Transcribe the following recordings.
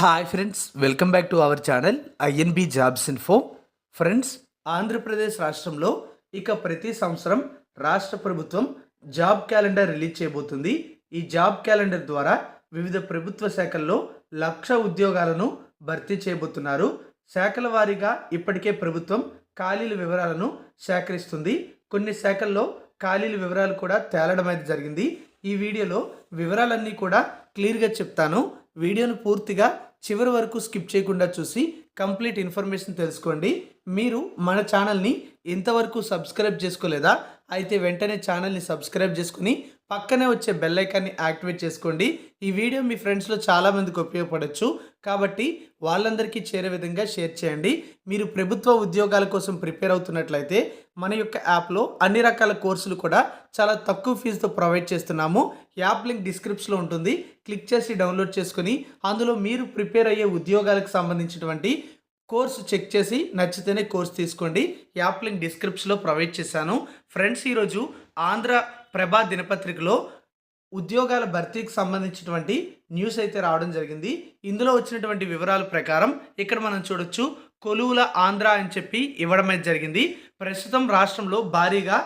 Hi friends welcome back to our channel INB jobs info friends Andhra Pradesh రాష్ట్రంలో ఇక ప్రతి సంవత్సరం రాష్ట్ర ప్రభుత్వం జాబ్ క్యాలెండర్ రిలీజ్ చేయబోతుంది. ఈ జాబ్ క్యాలెండర్ ద్వారా వివిధ ప్రభుత్వ శాఖల్లో లక్ష ఉద్యోగాలను భర్తీ చేయబోతున్నారు. శాఖల వారీగా ఇప్పటికే ప్రభుత్వం ఖాళీల వివరాలను సేకరిస్తుంది. కొన్ని శాఖల్లో ఖాళీల వివరాలు కూడా తేలడం అయితే జరిగింది. ఈ వీడియోలో వివరాలన్నీ కూడా క్లియర్గా చెప్తాను. వీడియోను పూర్తిగా చివరి వరకు స్కిప్ చేయకుండా చూసి కంప్లీట్ ఇన్ఫర్మేషన్ తెలుసుకోండి. మీరు మన ఛానల్ని ఇంతవరకు సబ్స్క్రైబ్ చేసుకోలేదా? అయితే వెంటనే ఛానల్ని సబ్స్క్రైబ్ చేసుకుని పక్కనే వచ్చే బెల్ ఐకాన్ని యాక్టివేట్ చేసుకోండి. ఈ వీడియో మీ ఫ్రెండ్స్లో చాలామందికి ఉపయోగపడవచ్చు కాబట్టి వాళ్ళందరికీ చేరే విధంగా షేర్ చేయండి. మీరు ప్రభుత్వ ఉద్యోగాల కోసం ప్రిపేర్ అవుతున్నట్లయితే మన యొక్క యాప్లో అన్ని రకాల కోర్సులు కూడా చాలా తక్కువ ఫీజుతో ప్రొవైడ్ చేస్తున్నాము. యాప్ లింక్ డిస్క్రిప్షన్లో ఉంటుంది. క్లిక్ చేసి డౌన్లోడ్ చేసుకుని అందులో మీరు ప్రిపేర్ అయ్యే ఉద్యోగాలకు సంబంధించినటువంటి కోర్సు చెక్ చేసి నచ్చితేనే కోర్స్ తీసుకోండి. యాప్ లింక్ డిస్క్రిప్షన్లో ప్రొవైడ్ చేశాను. ఫ్రెండ్స్ ఈరోజు ఆంధ్ర ప్రభా దినపత్రికలో ఉద్యోగాల భర్తీకి సంబంధించినటువంటి న్యూస్ అయితే రావడం జరిగింది. ఇందులో వచ్చినటువంటి వివరాల ప్రకారం ఇక్కడ మనం చూడొచ్చు కొలువుల ఆంధ్ర అని చెప్పి ఇవ్వడం అయితే జరిగింది. ప్రస్తుతం రాష్ట్రంలో భారీగా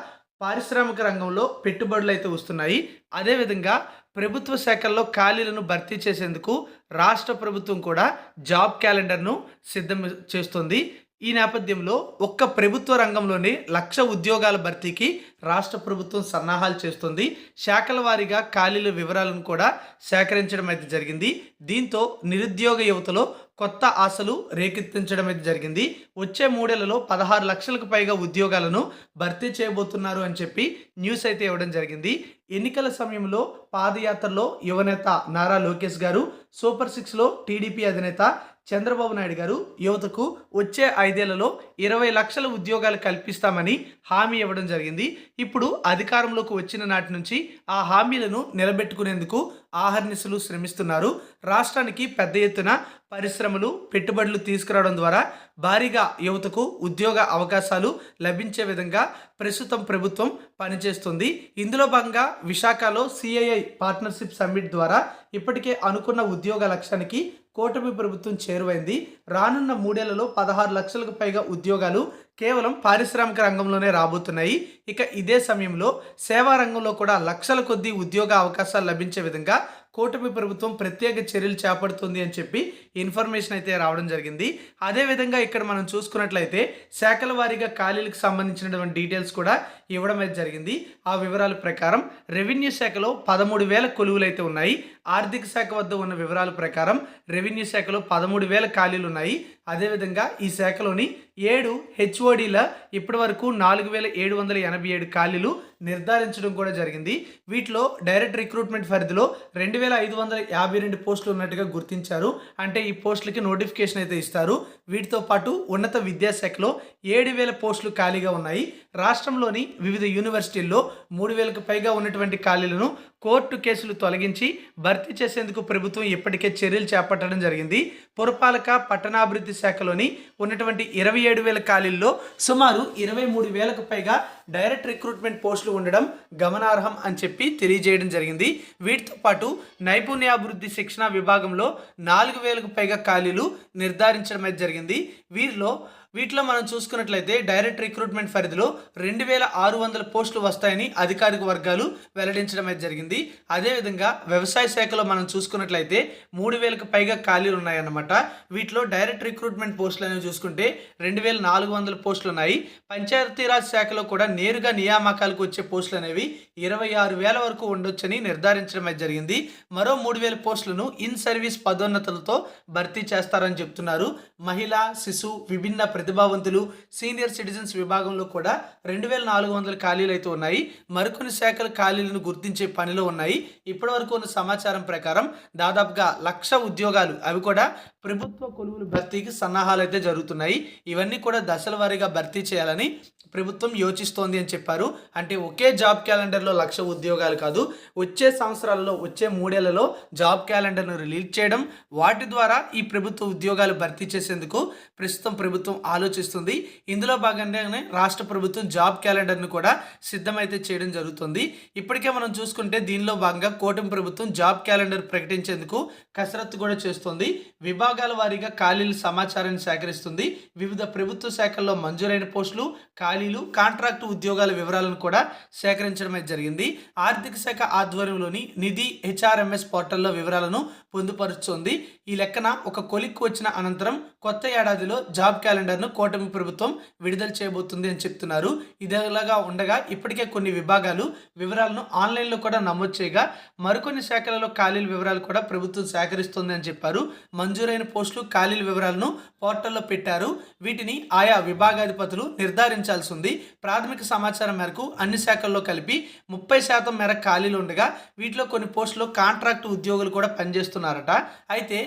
పారిశ్రామిక రంగంలో పెట్టుబడులు అయితే వస్తున్నాయి. అదేవిధంగా ప్రభుత్వ శాఖల్లో ఖాళీలను భర్తీ చేసేందుకు రాష్ట్ర ప్రభుత్వం కూడా జాబ్ క్యాలెండర్ను సిద్ధం చేస్తుంది. ఈ నేపథ్యంలో ఒక్క ప్రభుత్వ రంగంలోనే లక్ష ఉద్యోగాల భర్తీకి రాష్ట్ర ప్రభుత్వం సన్నాహాలు చేస్తుంది. శాఖల వారీగా ఖాళీల వివరాలను కూడా సేకరించడం అయితే జరిగింది. దీంతో నిరుద్యోగ యువతలో కొత్త ఆశలు రేకెత్తించడం అయితే జరిగింది. వచ్చే మూడేళ్ళలో పదహారు లక్షలకు పైగా ఉద్యోగాలను భర్తీ చేయబోతున్నారు అని చెప్పి న్యూస్ అయితే ఇవ్వడం జరిగింది. ఎన్నికల సమయంలో పాదయాత్రలో యువనేత నారా లోకేష్ గారు సూపర్ సిక్స్లో టీడీపీ అధినేత చంద్రబాబు నాయుడు గారు యువతకు వచ్చే ఐదేళ్ళలో ఇరవై లక్షల ఉద్యోగాలు కల్పిస్తామని హామీ ఇవ్వడం జరిగింది. ఇప్పుడు అధికారంలోకి వచ్చిన నాటి నుంచి ఆ హామీలను నిలబెట్టుకునేందుకు ఆహర్నిశలు శ్రమిస్తున్నారు. రాష్ట్రానికి పెద్ద ఎత్తున పరిశ్రమలు పెట్టుబడులు తీసుకురావడం ద్వారా భారీగా యువతకు ఉద్యోగ అవకాశాలు లభించే విధంగా ప్రస్తుతం ప్రభుత్వం పనిచేస్తుంది. ఇందులో భాగంగా విశాఖలో సిఐఐ పార్ట్నర్షిప్ సమ్మిట్ ద్వారా ఇప్పటికే అనుకున్న ఉద్యోగ లక్ష్యానికి కూటమి ప్రభుత్వం చేరువైంది. రానున్న మూడేళ్ళలో పదహారు లక్షలకు పైగా ఉద్యోగాలు కేవలం పారిశ్రామిక రంగంలోనే రాబోతున్నాయి. ఇక ఇదే సమయంలో సేవా రంగంలో కూడా లక్షల కొద్దీ ఉద్యోగ అవకాశాలు లభించే విధంగా కూటమి ప్రభుత్వం ప్రత్యేక చర్యలు చేపడుతుంది అని చెప్పి ఇన్ఫర్మేషన్ అయితే రావడం జరిగింది. అదేవిధంగా ఇక్కడ మనం చూసుకున్నట్లయితే శాఖల వారీగా ఖాళీలకు సంబంధించినటువంటి డీటెయిల్స్ కూడా ఇవ్వడం అయితే జరిగింది. ఆ వివరాల ప్రకారం రెవెన్యూ శాఖలో పదమూడు వేల కొలువులు అయితే ఉన్నాయి. ఆర్థిక శాఖ వద్ద ఉన్న వివరాల ప్రకారం రెవెన్యూ శాఖలో పదమూడు వేల ఖాళీలు ఉన్నాయి. అదేవిధంగా ఈ శాఖలోని ఏడు హెచ్ఓడీల ఇప్పటి వరకు నాలుగు వేల ఏడు వందల ఎనభై ఏడు ఖాళీలు నిర్ధారించడం కూడా జరిగింది. వీటిలో డైరెక్ట్ రిక్రూట్మెంట్ పరిధిలో రెండు వేల ఐదు వందల యాభై రెండు పోస్టులు ఉన్నట్టుగా గుర్తించారు. అంటే ఈ పోస్టులకి నోటిఫికేషన్ అయితే ఇస్తారు. వీటితో పాటు ఉన్నత విద్యాశాఖలో ఏడు వేల పోస్టులు ఖాళీగా ఉన్నాయి. రాష్ట్రంలోని వివిధ యూనివర్సిటీల్లో మూడు వేలకు పైగా ఉన్నటువంటి ఖాళీలను కోర్టు కేసులు తొలగించి భర్తీ చేసేందుకు ప్రభుత్వం ఇప్పటికే చర్యలు చేపట్టడం జరిగింది. పురపాలక పట్టణాభివృద్ధి శాఖలోని ఉన్నటువంటి ఇరవై ఏడు వేల ఖాళీల్లో సుమారు ఇరవై మూడు వేలకు పైగా డైరెక్ట్ రిక్రూట్మెంట్ పోస్టులు ఉండడం గమనార్హం అని చెప్పి తెలియజేయడం జరిగింది. వీటితో పాటు నైపుణ్యాభివృద్ధి శిక్షణ విభాగంలో నాలుగు వేలకు పైగా ఖాళీలు నిర్ధారించడం జరిగింది. వీరిలో వీటిలో మనం చూసుకున్నట్లయితే డైరెక్ట్ రిక్రూట్మెంట్ పరిధిలో రెండు వేల ఆరు వందల పోస్టులు వస్తాయని అధికారిక వర్గాలు వెల్లడించడం అయితే జరిగింది అదేవిధంగా వ్యవసాయ శాఖలో మనం చూసుకున్నట్లయితే మూడు వేలకు పైగా ఖాళీలు ఉన్నాయన్నమాట. వీటిలో డైరెక్ట్ రిక్రూట్మెంట్ పోస్టులు అనేవి చూసుకుంటే రెండు వేల నాలుగు వందల పోస్టులు ఉన్నాయి. పంచాయతీరాజ్ శాఖలో కూడా నేరుగా నియామకాలకు వచ్చే పోస్టులు అనేవి ఇరవై ఆరు వేల వరకు ఉండొచ్చని నిర్ధారించడం అయితే జరిగింది. మరో మూడు వేల పోస్టులను ఇన్ సర్వీస్ పదోన్నతులతో భర్తీ చేస్తారని చెప్తున్నారు. మహిళా శిశు విభిన్న ప్రతిభావంతులు సీనియర్ సిటిజన్స్ విభాగంలో కూడా రెండు వేల నాలుగు వందల ఖాళీలు అయితే ఉన్నాయి. మరికొన్ని శాఖల ఖాళీలను గుర్తించే పనిలో ఉన్నాయి. ఇప్పటివరకు ఉన్న సమాచారం ప్రకారం దాదాపుగా లక్ష ఉద్యోగాలు అవి కూడా ప్రభుత్వ కొలువులు భర్తీకి సన్నాహాలు అయితే జరుగుతున్నాయి. ఇవన్నీ కూడా దశల వారీగా భర్తీ చేయాలని ప్రభుత్వం యోచిస్తోంది అని చెప్పారు. అంటే ఒకే జాబ్ క్యాలెండర్లో లక్ష ఉద్యోగాలు కాదు వచ్చే సంవత్సరాలలో వచ్చే మూడేళ్ళలో జాబ్ క్యాలెండర్ను రిలీజ్ చేయడం వాటి ద్వారా ఈ ప్రభుత్వ ఉద్యోగాలు భర్తీ చేసేందుకు ప్రస్తుతం ప్రభుత్వం ఆలోచిస్తుంది. ఇందులో భాగంగానే రాష్ట్ర ప్రభుత్వం జాబ్ క్యాలెండర్ను కూడా సిద్ధమైతే చేయడం జరుగుతుంది. ఇప్పటికే మనం చూసుకుంటే దీనిలో భాగంగా కూటమి ప్రభుత్వం జాబ్ క్యాలెండర్ ప్రకటించేందుకు కసరత్తు కూడా చేస్తుంది. విభాగాల వారీగా ఖాళీల సమాచారాన్ని సేకరిస్తుంది. వివిధ ప్రభుత్వ శాఖల్లో మంజూరైన పోస్టులు ఖాళీ ఖాళీలు కాంట్రాక్టు ఉద్యోగాల వివరాలను కూడా సేకరించడం జరిగింది. ఆర్థిక శాఖ ఆధ్వర్యంలోని నిధి హెచ్ఆర్ఎంఎస్ పోర్టల్లో వివరాలను పొందుపరుస్తోంది. ఈ లెక్కన ఒక కొలిక్కు వచ్చిన అనంతరం కొత్త ఏడాదిలో జాబ్ క్యాలెండర్ను కూటమి ప్రభుత్వం విడుదల చేయబోతుంది అని చెప్తున్నారు. ఇదేలాగా ఉండగా ఇప్పటికే కొన్ని విభాగాలు వివరాలను ఆన్లైన్లో కూడా నమోదు చేయగా మరికొన్ని శాఖలలో ఖాళీల వివరాలు కూడా ప్రభుత్వం సేకరిస్తుంది అని చెప్పారు. మంజూరైన పోస్టులు ఖాళీల వివరాలను పోర్టల్లో పెట్టారు. వీటిని ఆయా విభాగాధిపతులు నిర్ధారించాల్సి ఉంది ప్రాథమిక సమాచారం మేరకు అన్ని శాఖల్లో కలిపి ముప్పై శాతం మేర ఖాళీలు ఉండగా వీటిలో కొన్ని పోస్టులు కాంట్రాక్ట్ ఉద్యోగులు కూడా పనిచేస్తున్నారట. అయితే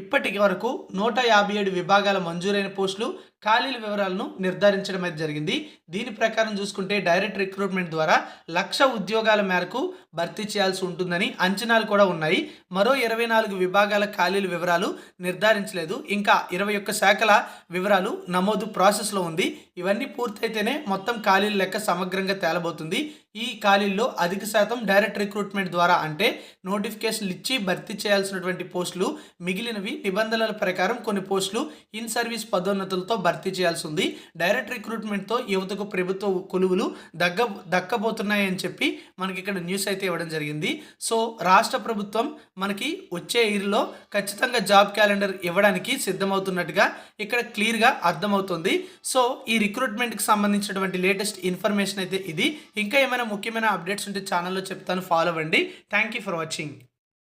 ఇప్పటికి వరకు నూట యాభై ఏడు విభాగాల మంజూరైన పోస్టులు ఖాళీల వివరాలను నిర్ధారించడం అయితే జరిగింది. దీని ప్రకారం చూసుకుంటే డైరెక్ట్ రిక్రూట్మెంట్ ద్వారా లక్ష ఉద్యోగాల మేరకు భర్తీ చేయాల్సి ఉంటుందని అంచనాలు కూడా ఉన్నాయి. మరో ఇరవై నాలుగు విభాగాల ఖాళీల వివరాలు నిర్ధారించలేదు. ఇంకా ఇరవై ఒక్క శాఖల వివరాలు నమోదు ప్రాసెస్లో ఉంది. ఇవన్నీ పూర్తయితేనే మొత్తం ఖాళీల లెక్క సమగ్రంగా తేలబోతుంది. ఈ ఖాళీల్లో అధిక శాతం డైరెక్ట్ రిక్రూట్మెంట్ ద్వారా అంటే నోటిఫికేషన్లు ఇచ్చి భర్తీ చేయాల్సినటువంటి పోస్టులు మిగిలినవి నిబంధనల ప్రకారం కొన్ని పోస్టులు ఇన్ సర్వీస్ పదోన్నతులతో భర్తీ భర్తీ చేయాల్సి ఉంది. డైరెక్ట్ రిక్రూట్మెంట్తో యువతకు ప్రభుత్వ కొలువులు దగ్గ దక్కబోతున్నాయని చెప్పి మనకి ఇక్కడ న్యూస్ అయితే ఇవ్వడం జరిగింది. సో రాష్ట్ర ప్రభుత్వం మనకి వచ్చే ఇయర్లో ఖచ్చితంగా జాబ్ క్యాలెండర్ ఇవ్వడానికి సిద్ధమవుతున్నట్టుగా ఇక్కడ క్లియర్గా అర్థమవుతుంది. సో ఈ రిక్రూట్మెంట్కి సంబంధించినటువంటి లేటెస్ట్ ఇన్ఫర్మేషన్ అయితే ఇది. ఇంకా ఏమైనా ముఖ్యమైన అప్డేట్స్ ఉంటే ఛానల్లో చెప్తాను. ఫాలో అవ్వండి. Thank you for watching